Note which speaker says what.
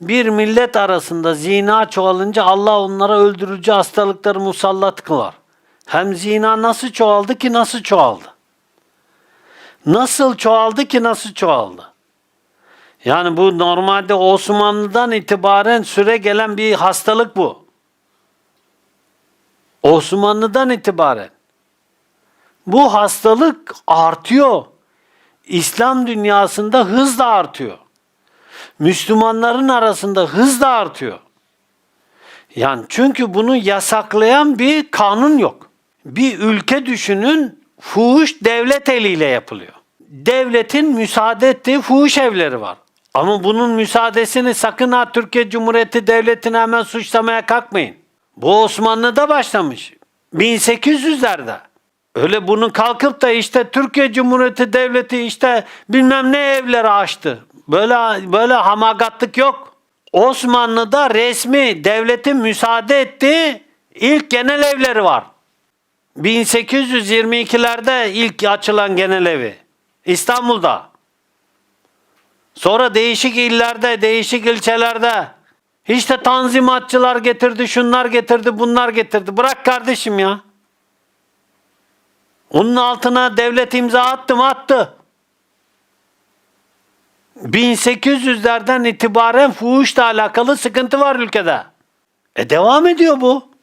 Speaker 1: Bir millet arasında zina çoğalınca Allah onlara öldürücü hastalıkları musallat kılar. Hem zina nasıl çoğaldı ki nasıl çoğaldı? Nasıl çoğaldı ki nasıl çoğaldı? Yani bu normalde Osmanlı'dan itibaren süre gelen bir hastalık bu. Osmanlı'dan itibaren. Bu hastalık artıyor. İslam dünyasında hızla artıyor. Müslümanların arasında hızla artıyor. Yani çünkü bunu yasaklayan bir kanun yok. Bir ülke düşünün fuhuş devlet eliyle yapılıyor. Devletin müsaade ettiği fuhuş evleri var. Ama bunun müsaadesini sakın ha Türkiye Cumhuriyeti Devleti'ne hemen suçlamaya kalkmayın. Bu Osmanlı'da başlamış. 1800'lerde. Öyle bunu kalkıp da işte Türkiye Cumhuriyeti Devleti işte bilmem ne evleri açtı. Böyle böyle hamagatlık yok. Osmanlı'da resmi devletin müsaade ettiği ilk genel evleri var. 1822'lerde ilk açılan genel evi. İstanbul'da. Sonra değişik illerde, değişik ilçelerde. İşte tanzimatçılar getirdi, şunlar getirdi, bunlar getirdi. Bırak kardeşim ya. Onun altına devlet imza attı mı attı. 1800'lerden itibaren fuhuşla alakalı sıkıntı var ülkede. E devam ediyor bu.